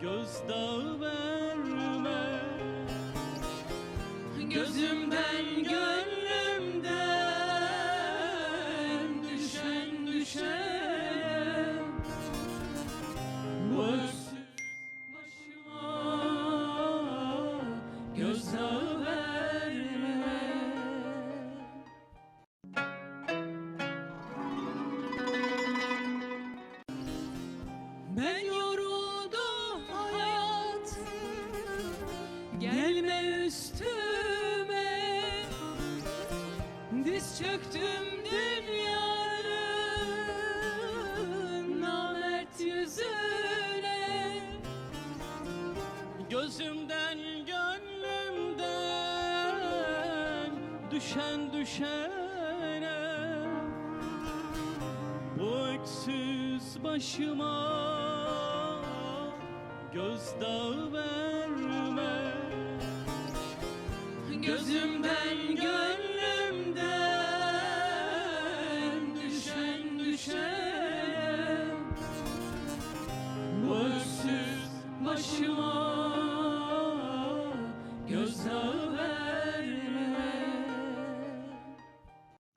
gözdağı verme Gözümden gönlümden Düşen düşen Bu öksüz Başıma gözdağı verme Ben Diz çöktüm dünyanın Namert yüzüne. Gözümden gönlümden düşen düşene. Bu öksüz başıma gözdağı verme. Gözümden gönlümden